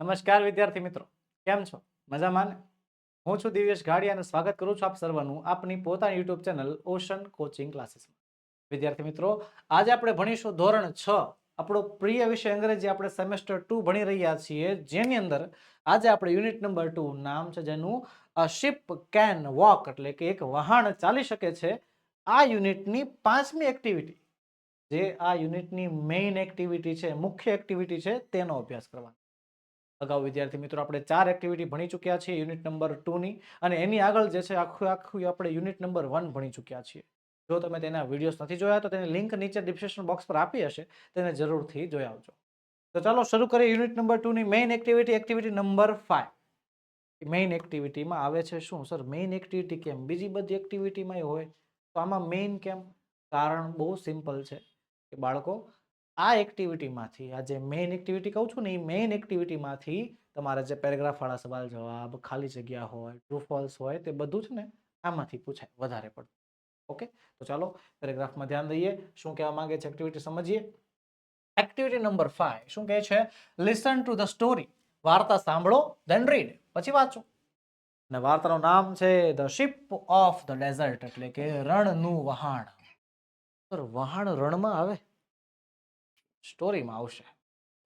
નમસ્કાર વિદ્યાર્થી મિત્રો, કેમ છો? મજામાં હું છું દિવ્યેશ ગાડી અને સ્વાગત કરું છું આપ સર્વનું આપની પોતાની યુટ્યુબ ચેનલ ઓશન કોચિંગ ક્લાસીસમાં. વિદ્યાર્થી મિત્રો, આજે આપણે ભણીશું ધોરણ છ, આપણો પ્રિય વિષય અંગ્રેજી આપણે સેમેસ્ટર ટુ ભણી રહ્યા છીએ. જેની અંદર આજે આપણે યુનિટ નંબર ટુ નામ છે, જેનું શિપ કેન વોક એટલે કે એક વહાણ ચાલી શકે છે. આ યુનિટની પાંચમી એક્ટિવિટી જે આ યુનિટની મેઇન એક્ટિવિટી છે, મુખ્ય એક્ટિવિટી છે, તેનો અભ્યાસ કરવાનો. અગાઉ વિદ્યાર્થી મિત્રો આપણે ચાર એક્ટિવિટી ભણી ચૂક્યા છીએ યુનિટ નંબર ટુની અને એની આગળ જે છે આખું આખું આપણે યુનિટ નંબર વન ભણી ચૂક્યા છીએ. જો તમે તેના વિડીયોઝ નથી જોયા તો તેની લિંક નીચે ડિસ્ક્રિપ્શન બોક્સ પર આપી હશે, તેને જરૂરથી જોઈ આવજો. તો ચાલો શરૂ કરીએ unit number ટુની main activity activity number five main એક્ટિવિટીમાં આવે છે શું? સર મેઇન એક્ટિવિટી કેમ? બીજી બધી એક્ટિવિટીમાં હોય? તો આમાં મેઇન કેમ? કારણ બહુ સિમ્પલ છે કે બાળકો આ એક્ટિવિટીમાંથી આ જે મેઇન એક્ટિવિટી કહું છું ને, એ મેઇન એક્ટિવિટીમાંથી તમારે જે પેરેગ્રાફવાળા સવાલ જવાબ, ખાલી જગ્યા હોય ટ્રુ ફોલ્સ હોય, તે બધું જ ને આમાંથી પૂછાય, વધારે પડતું. ઓકે તો ચાલો પેરેગ્રાફમાં ધ્યાન દઈએ, શું કહેવા માંગે છે એક્ટિવિટી સમજીએ? એક્ટિવિટી નંબર ફાઈવ શું કહે છે? લિસન ટુ ધ સ્ટોરી વાર્તા સાંભળો ધેન રીડ પછી વાંચો. અને વાર્તાનું નામ છે the ship of the desert એટલે કે રણનું વહાણ. વહાણ રણમાં આવે? સ્ટોરીમાં આવશે.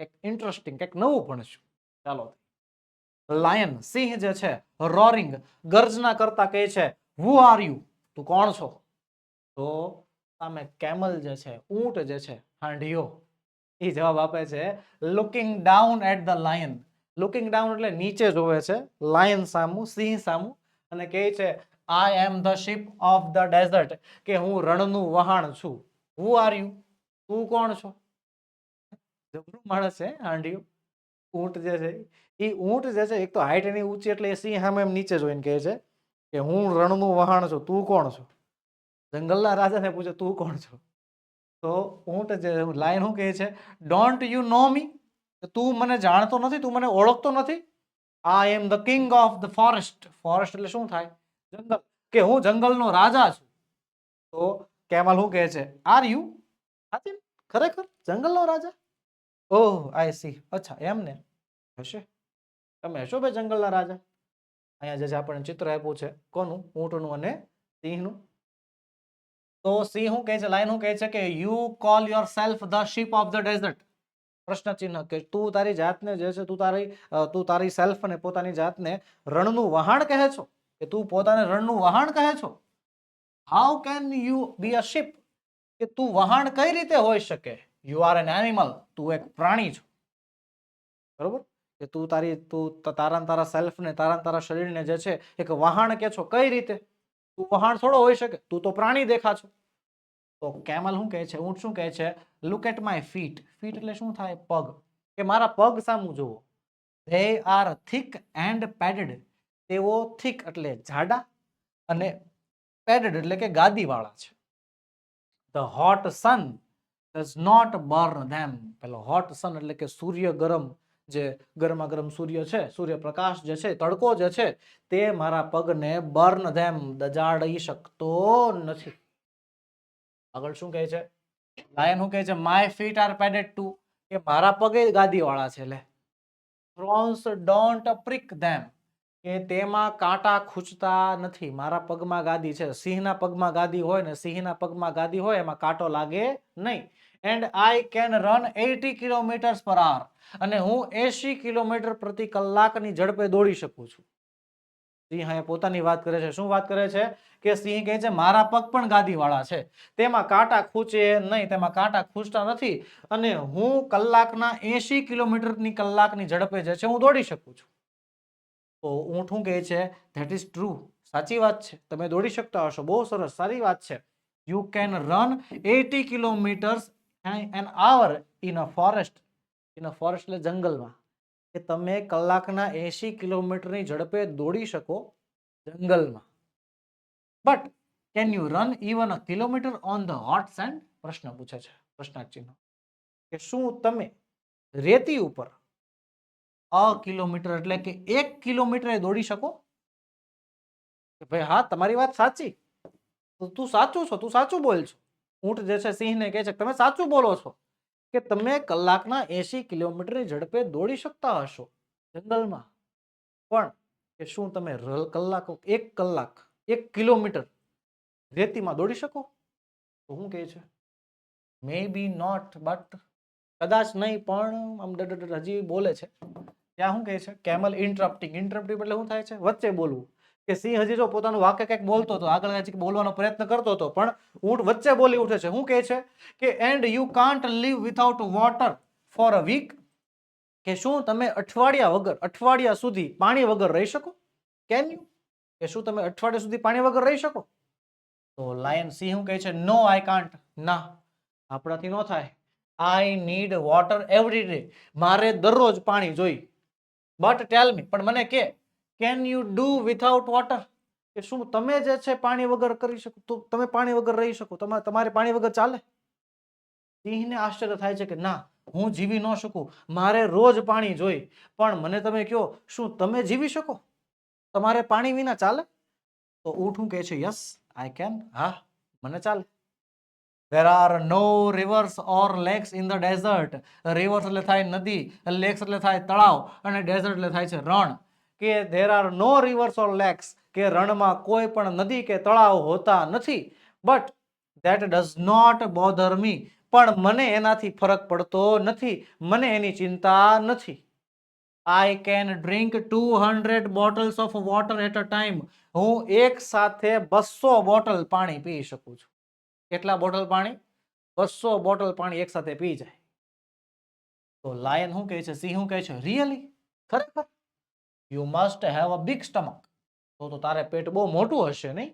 એક ઇન્ટરેસ્ટિંગ કંઈક નવું ભણશું ચાલો. લાયન સિંહ જે છે, રોરિંગ ગર્જના કરતા કહે છે હુ આર યુ તું કોણ છો? તો સામે કેમલ જે છે, ઊંટ જે છે, હાંડિયો. એ જવાબ આપે છે looking down at the lion looking down એટલે નીચે જોવે છે લાયન સામું, સિંહ સામું. અને કહે છે I am the ship of the desert કે હું રણનું વહાણ છું. હુ આર યુ તું કોણ છો? જબરું માણસ છે આંડિયું ઊંટ જે છે, એ ઊંટ જે છે, એક તો હાઈટ એની ઊંચી એટલે એ સિંહ સામે એમ નીચે જોઈને કહે છે કે હું રણનું વહાણ છું, તું કોણ છો? જંગલના રાજાને પૂછે, તું કોણ છો? તો ઊંટ જે લાઈન શું કહે છે? ડોન્ટ યુ નો મી તું મને જાણતો નથી, તું મને ઓળખતો નથી? I am the king of the forest forest એટલે શું થાય? જંગલ. કે હું જંગલનો રાજા છું. તો કેમલ શું કહે છે? આર યુ સાચી ખરેખર? જંગલનો રાજા? ઓહ આઈ સી અચ્છા, એમ ને? હશે? તમે હશો ભાઈ જંગલના રાજા? અહીંયા જે આપણને ચિત્ર આપ્યું છે, કોનું? ઊંટનું અને સિંહનું? તો સિંહ શું કહે છે? લાઈન શું કહે છે કે you call yourself the ship of the desert પ્રશ્ન ચિહ્ન કે, તું તારી જાતને જે છે, તું તારી તું તારી સેલ્ફ ને પોતાની જાતને રણનું વહાણ કહે છો? કે તું પોતાને રણનું વહાણ કહે છો? How can you be a ship કે તું વહાણ કઈ રીતે હોઈ શકે? યુ આર એન એનિમલ તું એક પ્રાણી છો. બરોબર? કે તું તારી, તું તારા તારા સેલ્ફ ને, તારા તારા શરીરને જે છે, એક વહાણ કે છો? કઈ રીતે? તું વહાણ થોડો હોઈ શકે. તું તો પ્રાણી દેખા છો. તો કેમલ શું કહે છે? ઊંટ શું કહે છે? Look at my feet feet એટલે શું થાય? પગ. કે મારા પગ સામું જુઓ. They are thick and padded તેઓ થિક એટલે જાડા અને પેડેડ એટલે કે ગાદીવાળા છે. The hot sun does not burn them પેલો હોટ સન એટલે કે સૂર્ય ગરમ, જે ગરમા ગરમ સૂર્ય છે, સૂર્યપ્રકાશ જે છે, તડકો જે છે, તે મારા પગને બર્ન ધેમ દજાડી શકતો નથી. આગળ શું કહે છે? લાયન શું કહે છે? My feet are padded too કે મારા પગે ગાદીવાળા છે, લે. થ્રોન્સ ડોન્ટ પ્રિક ધેમ કે તેમાં કાંટા ખૂંચતા નથી. મારા પગમાં ગાદી છે. સિંહના પગમાં ગાદી હોય ને સિંહના પગમાં ગાદી હોય, એમાં કાંટો લાગે નહીં. And I can run eighty kilometres per hour અને હું એસી કિલોમીટર પ્રતિ કલાકની ઝડપે દોડી શકું છું. સિંહ અહીંયા પોતાની વાત કરે છે. શું વાત કરે છે? કે સિંહ કહે છે, મારા પગ પણ ગાદીવાળા છે. તેમાં કાંટા ખૂંચે નહીં, તેમાં કાંટા ખૂંચતા નથી. અને હું કલાકના એસી કિલોમીટરની કલાકની ઝડપે જે છે, હું દોડી શકું છું. તો ઊંઠું કહે છે ધેટ ઇઝ ટ્રુ સાચી વાત છે. તમે દોડી શકતા હશો. બહુ સરસ. સારી વાત છે. You can run eighty kilometres an hour in a forest, in a forest એટલે જંગલમાં. કે તમે કલાકના એસી કિલોમીટરની ઝડપે દોડી શકો જંગલમાં. But, can you run even a kilometre on the hot sand? પ્રશ્ન પૂછે છે પ્રશ્નાર્થ કે શું તમે રેતી ઉપર અ કિલોમીટર એટલે કે એક કિલોમીટરે દોડી શકો? કે ભાઈ, હા, તમારી વાત સાચી. તું સાચું છો, તું સાચું બોલ છો. ઊંટ જે છે સિંહને કહે છે, તમે સાચું બોલો છો કે તમે કલાકના એસી કિલોમીટરની ઝડપે દોડી શકતા હશો જંગલમાં? પણ કે શું તમે કલાકો, એક કલાક, એક કિલોમીટર રેતીમાં દોડી શકો? તો હું કહે છે મે બી નોટ બટ કદાચ નહીં, પણ આમ હજી બોલે છે. ત્યાં શું કહે છે કેમલ ઇન્ટરપ્ટિંગ ઇન્ટરપ્ટિંગ એટલે શું થાય છે? વચ્ચે બોલવું. કે સિંહ હજી જો પોતાનું વાક્ય કંઈક બોલતો હતો, આગળ હજી બોલવાનો પ્રયત્ન કરતો હતો, પણ ઊંટ વચ્ચે બોલી ઉઠે છે. શું કહે છે કે and you can't live without water for a week કે શું તમે અઠવાડિયા વગર, અઠવાડિયા સુધી પાણી વગર રહી શકો? કેન યુ કે શું તમે અઠવાડિયા સુધી પાણી વગર રહી શકો? તો લાયન સિંહ શું કહે છે? નો આઈ કાન્ટ ના, આપણાથી ન થાય. I need water every day મારે દરરોજ પાણી જોઈ બટ ટેલ મી પણ મને કે can you do without water કે શું તમે જે છે પાણી વગર કરી શકો? તો તમે પાણી વગર રહી શકો. તમારે તમારે પાણી વગર ચાલે? સિંહને આશ્ચર્ય થાય છે કે ના, હું જીવી ન શકું. મારે રોજ પાણી જોઈ. પણ મને તમે કહો, શું તમે જીવી શકો? તમારે પાણી વિના ચાલે? તો ઊઠું કહે છે? યસ આઈ કેન હા, મને ચાલે. There are no rivers or lakes in the desert rivers એટલે થાય નદી લેક્સ એટલે થાય તળાવ, અને ડેઝર્ટ એટલે થાય છે રણ. કે there are no rivers or lakes કે રણમાં કોઈ પણ નદી કે તળાવ હોતા નથી. But that does not bother me પણ મને એનાથી ફરક પડતો નથી. મને એની ચિંતા નથી. I can drink two hundred bottles of water at a time હું એક સાથે બસો બોટલ પાણી પી શકું છું. કેટલા બોટલ પાણી? બસો બોટલ પાણી એક સાથે પી જાય. તો લાયન શું કહે છે? સિંહ શું કહે છે? રિયલી ખરેખર? You must have a big stomach તો તો તારે પેટ બહુ મોટું હશે નહીં?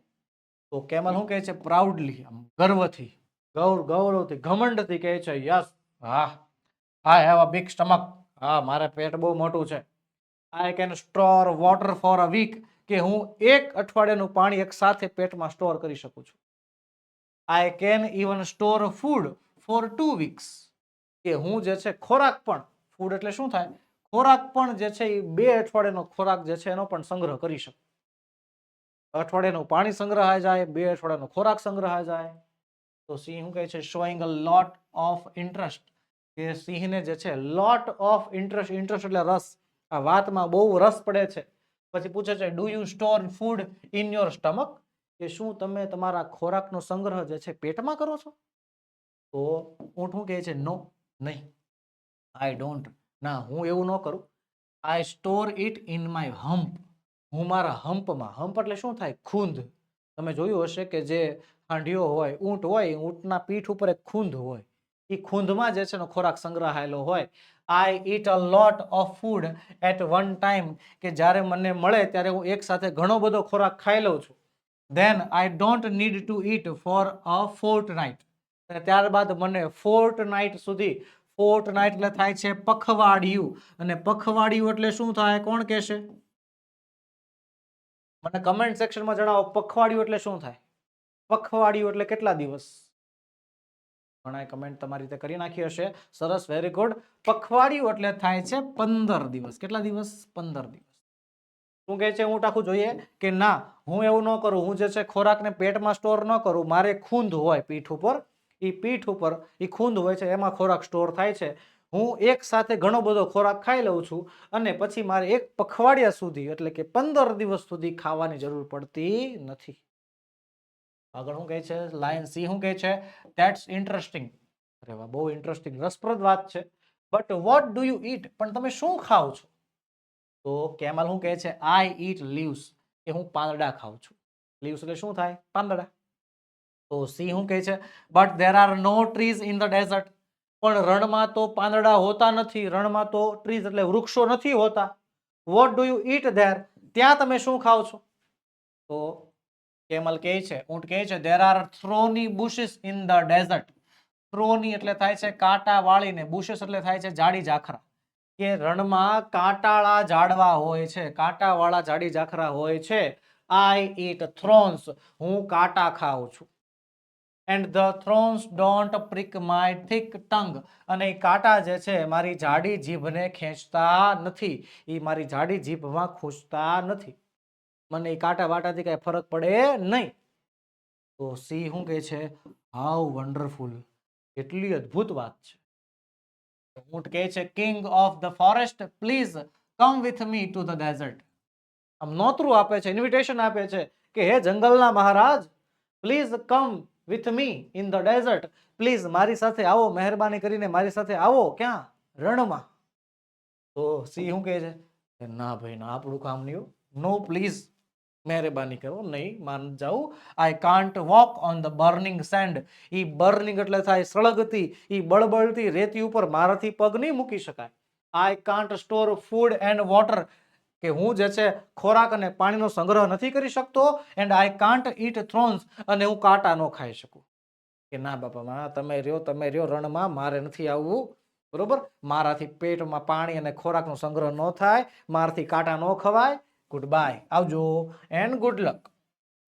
તો કેમલ શું કહે છે? પ્રાઉડલી આમ ગર્વથી, ગૌર, ગૌરવથી, ઘમંડથી કહે છે યસ હા I have a big stomach હા, મારે પેટ બહુ મોટું છે. I can store water for a week કે હું એક અઠવાડિયાનું પાણી એક સાથે પેટમાં સ્ટોર કરી શકું છું. I can even store food for two weeks કે હું જે છે ખોરાક પણ ફૂડ એટલે શું થાય? ખોરાક પણ જે છે એ બે અઠવાડિયાનો ખોરાક જે છે એનો પણ સંગ્રહ કરી શકે. અઠવાડિયાનું પાણી સંગ્રહાય જાય, બે અઠવાડિયાનો ખોરાક સંગ્રહાય જાય. તો સિંહ શું કહે છે? Showing a lot of interest કે સિંહને જે છે લોટ ઓફ ઇન્ટરેસ્ટ ઇન્ટરેસ્ટ એટલે રસ. આ વાતમાં બહુ રસ પડે છે. પછી પૂછે છે do you store food in your stomach કે શું તમે તમારા ખોરાકનો સંગ્રહ જે છે, પેટમાં કરો છો? તો ઊંઠું કહે છે? નો નહીં. આઈ ડોન્ટ ના, હું એવું ન કરું. I store it in my hump હું મારા હમ્પમાં, હમ્પ એટલે શું થાય? ખૂંદ. તમે જોયું હશે કે જે હાંડીઓ હોય, ઊંટ હોય, ઊંટના પીઠ ઉપર એક ખૂંદ હોય. એ ખૂંદમાં જે છે ખોરાક સંગ્રહાયેલો હોય. I eat a lot of food at one time કે જ્યારે મને મળે ત્યારે હું એક સાથે ઘણો બધો ખોરાક ખાઈ લઉં છું. Then I don't need to eat for a fortnight ત્યારબાદ મને ફોર્ટ નાઇટ સુધી ફોર્ટ નાઇટ એટલે થાય છે પખવાડિયું. અને પખવાડિયું એટલે શું થાય? કોણ કહેશે? મને કમેન્ટ સેક્શનમાં જણાવો, પખવાડિયું એટલે શું થાય? પખવાડિયું એટલે કેટલા દિવસ? ઘણાએ કમેન્ટ તમારી રીતે કરી નાખી હશે. સરસ વેરી ગુડ પખવાડિયું એટલે થાય છે પંદર દિવસ. કેટલા દિવસ? પંદર દિવસ. શું કહે છે? હું ટાખું જોઈએ કે ના, હું એવું ન કરું. હું જે છે ખોરાકને પેટમાં સ્ટોર ન કરું. મારે ખૂંદ હોય પીઠ ઉપર. એ પીઠ ઉપર એ ખૂંદ હોય છે, એમાં ખોરાક સ્ટોર થાય છે. હું એક સાથે ઘણો બધો ખોરાક ખાઈ લઉં છું અને પછી મારે એક પખવાડિયા સુધી, એટલે કે પંદર દિવસ સુધી ખાવાની જરૂર પડતી નથી. આગળ શું કહે છે? લાયન સી શું કહે છે? ધેટ્સ ઇન્ટરેસ્ટિંગ અરે વાહ, બહુ ઇન્ટરેસ્ટિંગ રસપ્રદ વાત છે. But what do you eat પણ તમે શું ખાઓ છો? તો કેમલ શું કહે છે? આઈ ઈટ લીવ્સ કે હું પાંદડા ખાઉં છું. લીવ્સ એટલે શું થાય? પાંદડા. તો સી શું કહે છે? But there are no trees in the desert પણ રણમાં તો પાંદડા હોતા નથી. રણમાં તો ટ્રીઝ એટલે વૃક્ષો નથી હોતા. What do you eat there ત્યાં તમે શું ખાઓ છો? તો કેમલ કહે છે, ઊંટ કહે છે there are thorny bushes in the desert thorny એટલે થાય છે કાંટા વાળીને. બુશિસ એટલે થાય છે જાડી જાખરા. કે રણમાં કાંટાળા ઝાડવા હોય છે. કાંટાવાળા જાડી જાખરા હોય છે. આઈ ઈટ થ્રોન્સ હું કાંટા ખાઉં છું. And the thorns don't prick my thick tongue અને એ કાંટા જે છે, મારી જાડી જીભને ખેંચતા નથી. એ મારી જાડી જીભમાં ખૂંચતા નથી. મને એ કાંટા વાટાથી કાંઈ ફરક પડે નહીં. તો સી શું કહે છે? હાઉ વન્ડરફુલ કેટલી અદ્ભુત વાત છે. ઊંટ કહે છે king of the forest please come with me to the desert આમ નોતરું આપે છે ઇન્વિટેશન આપે છે કે, હે જંગલના મહારાજ please come with me in the desert please મારી સાથે આવો, મહેરબાની કરીને મારી સાથે આવો. ક્યાં? રણમાં. તો સિંહ શું કહે છે? કે ના ભાઈ, ના, આપણું કામ નહીં નો પ્લીઝ મહેરબાની કરો. નહીં, માન જાઉં. I can't walk on the burning sand A burning એટલે થાય સળગતી એ બળબળતી રેતી ઉપર મારાથી પગ નહીં મૂકી શકાય. I can't store food and water કે હું જે છે ખોરાક અને પાણીનો સંગ્રહ નથી કરી શકતો and I can't eat thorns અને હું કાંટા ન ખાઈ શકું. કે ના બાપા, મા તમે રહ્યો તમે રહ્યો રણમાં, મારે નથી આવવું, બરોબર? મારાથી પેટમાં પાણી અને ખોરાકનો સંગ્રહ ન થાય, મારાથી કાંટા ન ખવાય. ગુડ બાય આવજો and good luck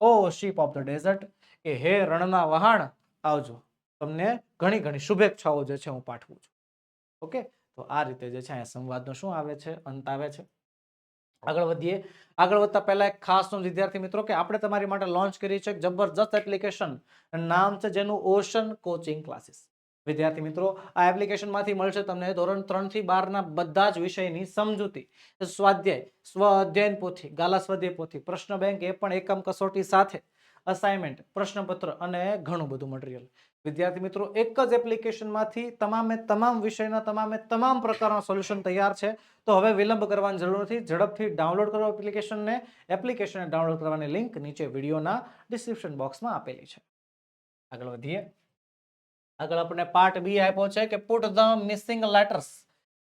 O ship of the desert કે હે રણના વહાણ, આવજો. તમને ઘણી ઘણી શુભેચ્છાઓ જે છે હું પાઠવું છું. ઓકે તો આ રીતે જે છે અહીંયા સંવાદનો શું આવે છે? અંત આવે છે. આગળ વધીએ. આગળ વધતા પહેલા એક ખાસ નોંધ વિદ્યાર્થી મિત્રો કે આપણે તમારી માટે લોન્ચ કરી છે જબરજસ્ત એપ્લિકેશન નામ છે જેનું ઓશન કોચિંગ ક્લાસીસ વિદ્યાર્થી મિત્રો, આ એપ્લિકેશનમાંથી મળશે તમને ધોરણ ત્રણથી બારના બધા જ વિષયની સમજૂતી. સ્વાધ્યાય સ્વ અધ્યયન પોથી, ગાલા સ્વાધ્યાય પોથી, પ્રશ્ન બેંક એ પણ એકમ કસોટી સાથે અસાઇનમેન્ટ પ્રશ્નપત્ર અને ઘણું બધું મટીરિયલ વિદ્યાર્થી મિત્રો, એક જ એપ્લિકેશનમાંથી તમામે તમામ વિષયના તમામે તમામ પ્રકારના સોલ્યુશન તૈયાર છે. તો હવે વિલંબ કરવાની જરૂર નથી. ઝડપથી ડાઉનલોડ કરો એપ્લિકેશનને એપ્લિકેશનને ડાઉનલોડ કરવાની લિંક નીચે વિડીયોના ડિસ્ક્રિપ્શન બોક્સમાં આપેલી છે. આગળ વધીએ. આગળ આપણે પાર્ટ બી આપ્યો છે કે પુટ ધ મિસિંગ લેટર્સ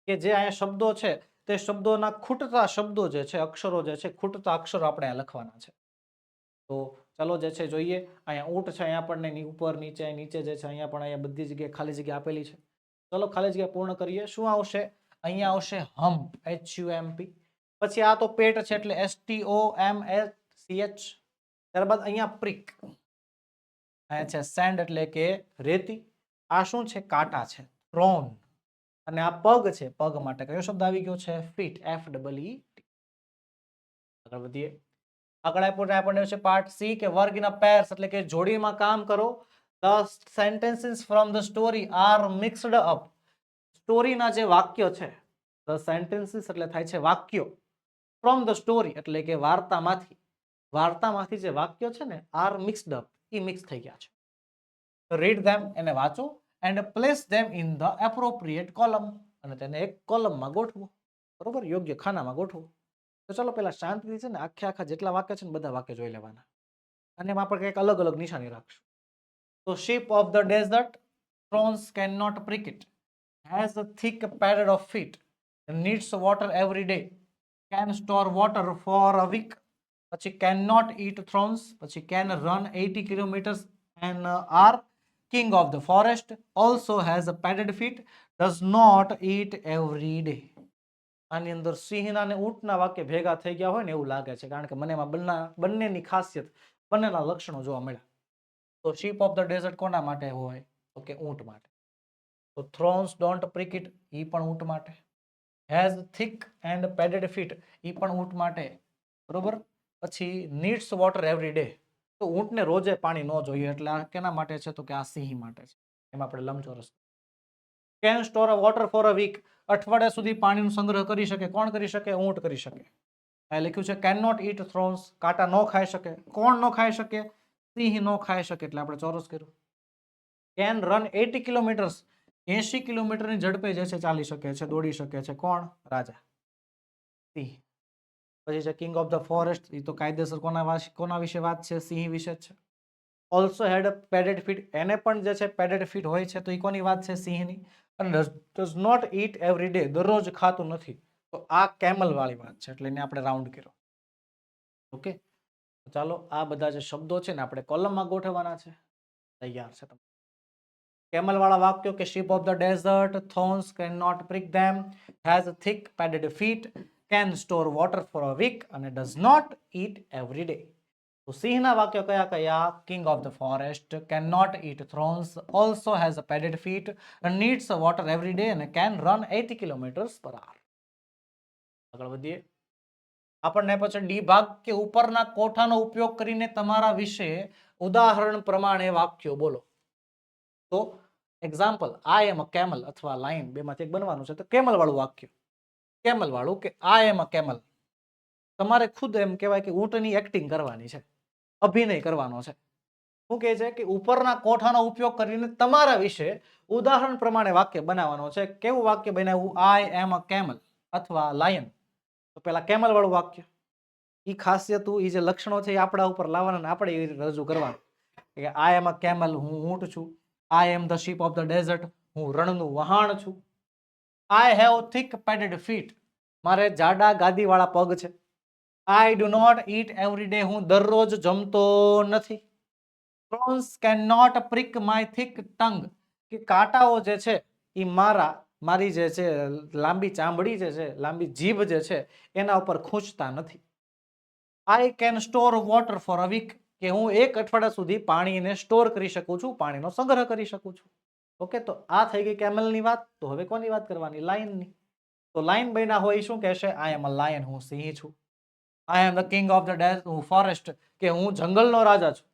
કે જે અહીંયા શબ્દો છે, તે શબ્દોના ખૂટતા શબ્દો જે છે, અક્ષરો જે છે, ખૂટતા અક્ષરો આપણે લખવાના છે. તો ચલો જે છે જોઈએ. અહીંયા ઊંટ છે, અહીંયા પણ ની ઉપર, નીચે નીચે જે છે, અહીંયા પણ અહીંયા બધી જગ્યાએ ખાલી જગ્યા આપેલી છે. ચલો ખાલી જગ્યા પૂર્ણ કરીએ. શું આવશે? અહીંયા આવશે hump H U M P પછી આ તો પેટ છે એટલે S T O M H C H ત્યારબાદ અહીંયા પ્રિક. અહીંયા છે સેન્ડ એટલે કે રેતી. આ શું છે? કાંટા છે. થ્રોન અને આ પગ છે, પગ માટે કયો શબ્દ આવી ગયો છે? ફીટ એફ ડબલ ઈ આગળ વધીએ. આગળ આપ્યો આપણને છે પાર્ટ સી કે વર્ગ ઇન પેર્સ એટલે કે જોડીમાં કામ કરો. The sentences from the story are mixed up સ્ટોરીના જે વાક્યો છે ધ સેન્ટેન્સીસ એટલે થાય છે વાક્યો. ફ્રોમ ધ સ્ટોરી એટલે કે વાર્તામાંથી. વાર્તામાંથી જે વાક્યો છે ને આર મિક્સડ અપ એ મિક્સ થઈ ગયા છે. રીડ ધેમ એને વાંચો and place them in the appropriate column અને તેને એક કોલમમાં ગોઠવો. બરોબર? યોગ્ય ખાનામાં ગોઠવો. તો ચલો પેલા શાંતિથી છે ને આખે આખા જેટલા વાક્ય છે ને બધા વાક્ય જોઈ લેવાના અને એમાં આપણે કંઈક અલગ અલગ નિશાની રાખશું તો ship of the desert thrones cannot prick it has a thick padded of feet needs water every day can store water for a week પછી કેન નોટ eat thrones પછી can run 80 kilometers and uh, are king of the forest also has a padded feet does not eat every day આની અંદર સિંહના અને ઊંટના વાક્ય ભેગા થઈ ગયા હોય ને એવું લાગે છે, કારણ કે મને એમાં બંને, બંનેની ખાસિયત, બંનેના લક્ષણો જોવા મળ્યા. તો શીપ ઓફ ધ ડેઝર્ટ કોના માટે હોય? તો કે ઊંટ માટે. તો થ્રોન્સ ડોન્ટ પ્રિકિટ એ પણ ઊંટ માટે. Has thick and padded feet એ પણ ઊંટ માટે. બરોબર? પછી નીડ્સ વોટર એવરી ડે તો ઊંટને રોજે પાણી ન જોઈએ, એટલે આ કેના માટે છે? તો કે આ સિંહ માટે છે. એમાં આપણે લંબચોરસ can store a water for a week અઠવાડિયા સુધી પાણીનો સંગ્રહ કરી શકે, કોણ કરી શકે? ઊંટ કરી શકે. આ લખ્યું છે કેન નોટ ઈટ થ્રોન્સ કાંટા ન ખાઈ શકે. કોણ ન ખાઈ શકે? સિંહ ન ખાઈ શકે. એટલે આપણે ચોરસ કર્યું. કેન રન એટી કિલોમીટર્સ એસી કિલોમીટરની ઝડપે જે છે ચાલી શકે છે, દોડી શકે છે. કોણ? રાજા. સિંહ. પછી છે કિંગ ઓફ ધ ફોરેસ્ટ એ તો કાયદેસર કોના કોના વિશે વાત છે? સિંહ વિશે જ છે. ઓલ્સો હેડ પેડેડ ફીટ એને પણ જે છે પેડેડ ફીટ હોય છે, તો એ કોની વાત છે? સિંહની. અને does not eat every day દરરોજ ખાતું નથી. તો આ કેમલ વાળી વાત છે, એટલે એને આપણે રાઉન્ડ કર્યો. ઓકે ચાલો, આ બધા જે શબ્દો છે ને, આપણે કોલમમાં ગોઠવવાના છે. તૈયાર છે તમે કેમલવાળા વાક્યો કે ship of the desert thorns can not prick them has thick padded feet can store water for a week અને does not eat every day તો સિંહના વાક્યો કયા કયા king of the forest can not eat thorns also has a padded feet needs water every day અને can run eighty kilometres per hour આગળ વધીએ. આપણને પછી ડી ભાગ કે ઉપરના કોઠાનો ઉપયોગ કરીને તમારા વિશે ઉદાહરણ પ્રમાણે વાક્યો બોલો. તો example I am a camel અથવા લાઈન બેમાંથી એક બનવાનું છે, તો કેમલ વાળું વાક્ય. કેમલ વાળું કે આ એમ અ કેમલ તમારે ખુદ એમ કહેવાય કે ઊંટની એક્ટિંગ કરવાની છે. અભિનય કરવાનો છે. શું કહે છે કે ઉપરના કોઠાનો ઉપયોગ કરીને તમારા વિશે ઉદાહરણ પ્રમાણે વાક્ય બનાવવાનો છે. કેવું વાક્ય બનાવવું આઈ એમ અ કેમલ અથવા લાયન તો પેલા કેમલ વાળું વાક્ય. એ ખાસિયતું એ જે લક્ષણો છે એ આપણા ઉપર લાવવાના આપણે એ રીતે રજૂ કરવાનું. કે આઈ એમ અ કેમલ હું ઊંટ છું. I am the ship of the desert હું રણનું વહાણ છું. I have thick padded feet મારે જાડા ગાદીવાળા પગ છે. I do not eat every day હું દરરોજ જમતો નથી. Thorns can not prick my thick tongue કે કાંટાઓ જે છે એ મારા, મારી જે છે, લાંબી ચામડી જે છે, લાંબી જીભ જે છે, એના ઉપર ખૂંચતા નથી. I can store water for a week કે હું એક અઠવાડિયા સુધી પાણીને સ્ટોર કરી શકું છું, પાણીનો સંગ્રહ કરી શકું છું. ઓકે તો આ થઈ ગઈ કેમલની વાત. તો હવે કોની વાત કરવાની? લાયનની તો લાયન બન્યા હોય શું કહેશે? આઈ એમ અ લાયન હું સિંહ છું. I am the king of the days હું ફોરેસ્ટ કે હું જંગલનો રાજા છું.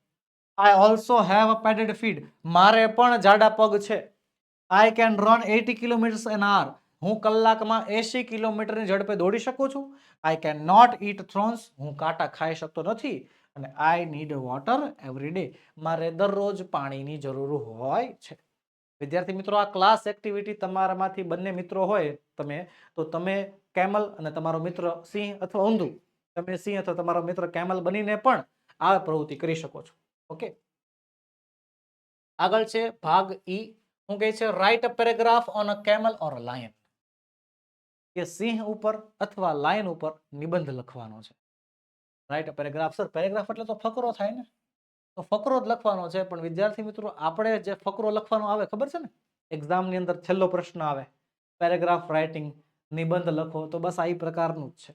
I also have a padded feet મારે પણ જાડા પગ છે. I can run eighty kilometres an hour હું કલાકમાં એસી કિલોમીટરની ઝડપે દોડી શકું છું. I can not eat thorns હું કાંટા ખાઈ શકતો નથી. અને I need water every day મારે દરરોજ પાણીની જરૂર હોય છે. વિદ્યાર્થી મિત્રો, આ ક્લાસ એક્ટિવિટી તમારામાંથી બંને મિત્રો હોય તમે, તો તમે કેમલ અને તમારો મિત્ર સિંહ અથવા ઊંધું તમે સિંહ અથવા તમારો મિત્ર કેમલ બનીને પણ આ પ્રવૃત્તિ કરી શકો છો. ઓકે? આગળ છે ભાગ ઈ. હું કહે છે? Write a paragraph on a camel or lion કે સિંહ ઉપર અથવા લાયન ઉપર નિબંધ લખવાનો છે. Write a paragraph sir paragraph એટલે તો ફકરો થાય ને? તો ફકરો જ લખવાનો છે, પણ વિદ્યાર્થી મિત્રો, આપણે જે ફકરો લખવાનો આવે, ખબર છે ને? એક્ઝામની અંદર છેલ્લો પ્રશ્ન આવે. પેરેગ્રાફ રાઇટિંગ નિબંધ લખો, તો બસ આ પ્રકારનું જ છે.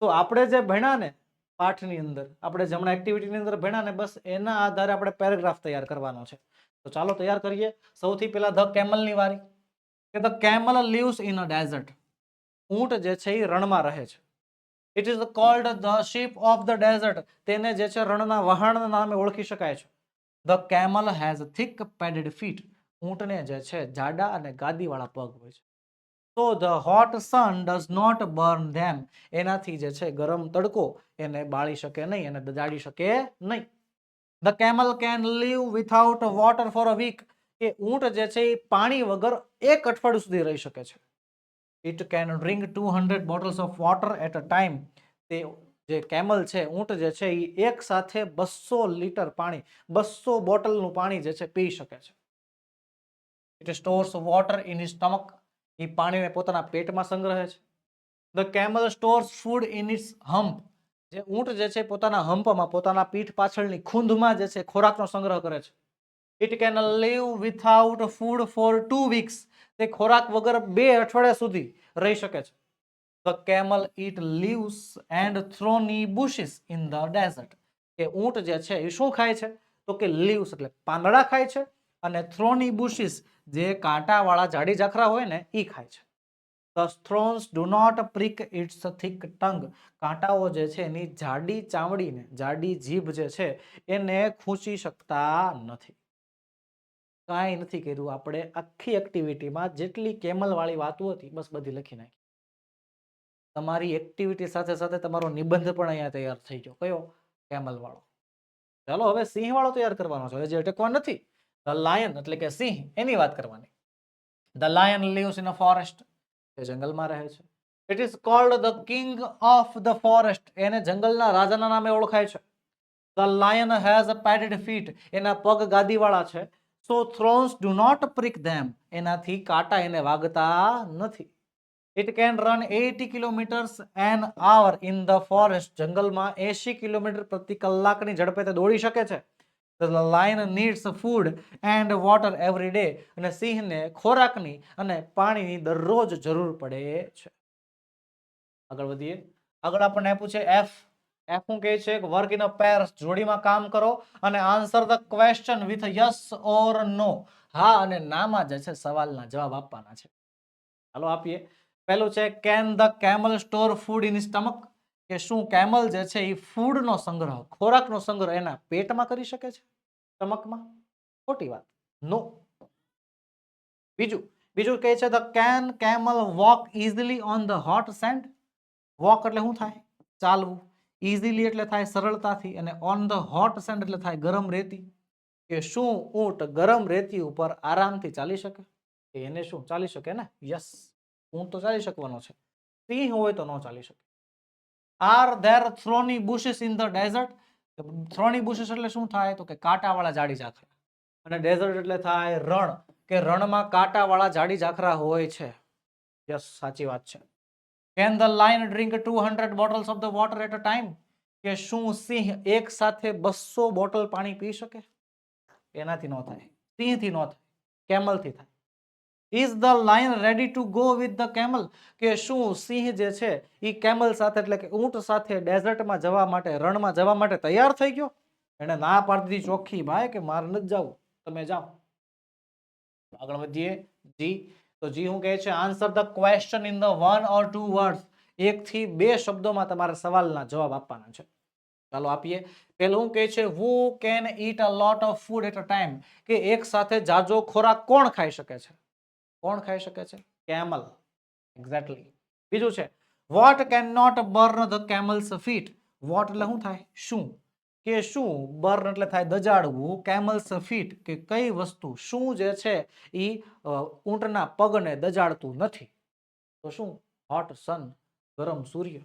તો આપણે જે ભણ્યા ને પાઠની અંદર, આપણે જમણા એક્ટિવિટીની અંદર ભણ્યા ને, બસ એના આધારે આપણે પેરેગ્રાફ તૈયાર કરવાનો છે. તો ચાલો તૈયાર કરીએ. સૌથી પહેલા ધ કેમલની વારી. કે the camel lives in a desert. ઊંટ જે છે એ રણમાં રહે છે. It is called the ship of the desert તેને જે છે રણના વહાણના નામે ઓળખી શકાય છે. The camel has thick padded feet ઊંટને જે છે જાડા અને ગાદીવાળા પગ હોય છે. તો the hot sun does not burn them એનાથી જે છે ગરમ તડકો એને બાળી શકે નહીં, એને દજાડી શકે નહીં. The camel can live without water for a week. એ ઊંટ જે છે એ પાણી વગર એક અઠવાડિયું સુધી રહી શકે છે. It can drink two hundred bottles of water at a time. તે જે કેમલ છે, ઊંટ જે છે એ એક સાથે બસો લીટર પાણી બસો બોટલનું પાણી જે છે પી શકે છે. It stores water in his stomach એ પાણીને પોતાના પેટમાં સંગ્રહે છે. The camel stores food in its hump જે ઊંટ જે છે પોતાના હમ્પમાં પોતાના પીઠ પાછળની ખૂંધમાં જે છે ખોરાકનો સંગ્રહ કરે છે. It can live without food for two weeks તે ખોરાક વગર બે અઠવાડિયા સુધી રહી શકે છે. The camel eat leaves and thorny bushes in the desert કે ઊંટ જે છે એ શું ખાય છે? તો કે લીવ્સ એટલે પાંદડા ખાય છે. અને થ્રોની બુશિસ જે કાંટાવાળા જાડી જાખરા હોય ને એ ખાય છે. The thorns do not prick its thick tongue કાંટાઓ જે છે, એની જાડી ચામડીને, જાડી જીભ જે છે, એને ખૂંચી શકતા નથી. કાંઈ નથી કર્યું આપણે આખી એક્ટિવિટીમાં જેટલી કેમલવાળી વાતો હતી, બસ બધી લખી નાખી. તમારી એક્ટિવિટી સાથે સાથે તમારો નિબંધ પણ અહીંયા તૈયાર થઈ ગયો. કયો? કેમલવાળો. ચાલો, હવે સિંહવાળો તૈયાર કરવાનો છે. જે અટકવા નથી. ધ લાયન એટલે કે સિંહ, એની વાત કરવાની. The lion lives in a forest એ જંગલમાં રહે છે. It is called the king of the forest એને જંગલના રાજાના નામે ઓળખાય છે. The lion has a padded feet એના પગ ગાદીવાળા છે. So thorns do not prick them એનાથી કાંટા એને વાગતા નથી. It can run eighty kilometres an hour in the forest જંગલમાં એસી કિલોમીટર પ્રતિ કલાકની ઝડપે તે દોડી શકે છે. Lion needs food and water every day અને સિંહને ખોરાકની અને પાણીની દરરોજ જરૂર પડે છે. આગળ વધીએ. આગળ આપણને આપ્યું છે એફ એફ હું કહે છે? વર્ક ઇન અ પેર્સ જોડીમાં કામ કરો અને answer the question with yes or no હા અને નામાં જે છે સવાલના જવાબ આપવાના છે. ચાલો આપીએ. પહેલું છે can the camel store food in stomach કે શું કેમલ જે છે એ ફૂડનો સંગ્રહ, ખોરાકનો સંગ્રહ એના પેટમાં કરી શકે છે? સ્ટમકમાં? ખોટી વાત. નો બીજું બીજું કહે છે the can camel walk easily on the hot sand walk એટલે શું થાય? ચાલવું. ઇઝીલી એટલે થાય સરળતાથી અને ઓન ધ હોટ સેન્ડ એટલે થાય ગરમ રેતી. કે શું ઊંટ ગરમ રેતી ઉપર આરામથી ચાલી શકે? એને શું ચાલી શકે ને? યસ ઊંટ તો ચાલી શકવાનો છે. સિંહ હોય તો ન ચાલી શકે. Are there thorny bushes in the desert thorny bushes એટલે શું થાય? તો કે કાંટાવાળા જાડી ઝાખરા. અને ડેઝર્ટ એટલે થાય રણ. કે રણમાં કાંટાવાળા જાડી ઝાખરા હોય છે. યસ, સાચી વાત છે. Can the lion drink two hundred bottles of the water at a time કે શું સિંહ એક સાથે બસો બોટલ પાણી પી શકે? એનાથી ન થાય. સિંહથી ન થાય. કેમલથી થાય. Is the lion ready to go with the camel કે શું સિંહ જે છે એ કેમલ સાથે, એટલે કે ઊંટ સાથે ડેઝર્ટમાં જવા માટે, રણમાં જવા માટે તૈયાર થઈ ગયો? એને ના પાડતી ચોખ્ખી ભાઈ કે મારે નથી જવું, તમે જાઓ. આગળ વધીએ. જી, તો જી હું કહે છે answer the question in the one or two words એક થી બે શબ્દોમાં તમારે સવાલના જવાબ આપવાના છે. ચાલો આપીએ. પેલું હું કહે છે who can eat a lot of food at a time કે એક સાથે જાજો ખોરાક કોણ ખાઈ શકે છે? કોણ ખાઈ શકે છે? કેમલ. એક્ઝેક્ટલી બીજું છે what can not burn the camel's feet what એટલે શું થાય? શું? કે શું બર્ન એટલે થાય દજાડવું? કેમલ્સ ફીટ કે કઈ વસ્તુ? શું જે છે એ ઊંટના પગને દજાડતું નથી. તો શું? હોટ સન ગરમ સૂર્ય.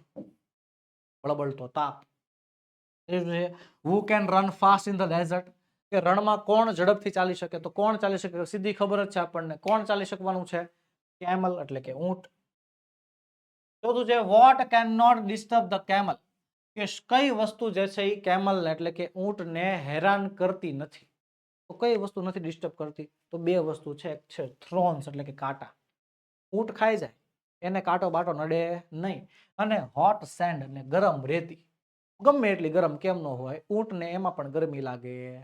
બળબળતો તાપ. Who can run fast in the desert કે રણમાં કોણ ઝડપથી ચાલી શકે? તો કોણ ચાલી શકે? સીધી ખબર જ છે આપણને. કોણ ચાલી શકવાનું છે? કેમલ એટલે કે ઊંટ. ચોથું છે what can not disturb the camel કે કઈ વસ્તુ જે છે એ કેમલ એટલે કે ઊંટને હેરાન કરતી નથી. તો કઈ વસ્તુ નથી ડિસ્ટર્બ કરતી? તો બે વસ્તુ છે. એક છે થ્રોન્સ એટલે કે કાંટા. ઊંટ ખાઈ જાય. એને કાંટો બાટો નડે નહીં. અને હોટ સેન્ડ એટલે ગરમ રેતી. ગમે એટલી ગરમ કેમ ન હોય, ઊંટને એમાં પણ ગરમી લાગે.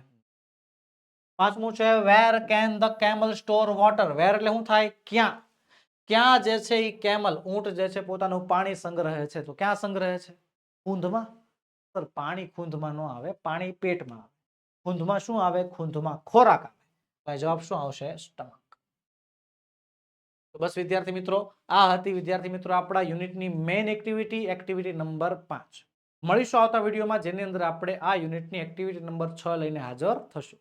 પાંચમું છે where can the camel store water where એટલે શું થાય? ક્યાં? ક્યાં જે છે એ કેમલ ઊંટ જે છે પોતાનું પાણી સંગ્રહે છે. તો ક્યાં સંગ્રહે છે? ખૂંધમાં સર, પાણી ખૂંધમાં ન આવે, પાણી પેટમાં આવે. ખૂંધમાં શું આવે? ખૂંધમાં ખોરાક આવે. જવાબ શું આવશે? સ્ટમક. બસ વિદ્યાર્થી મિત્રો, આ હતી વિદ્યાર્થી મિત્રો આપણા યુનિટની મેઇન એક્ટિવિટી એક્ટિવિટી નંબર પાંચ. મળીશું આવતા વિડીયોમાં, જેની અંદર આપણે આ યુનિટની એક્ટિવિટી નંબર છ લઈને હાજર થશું.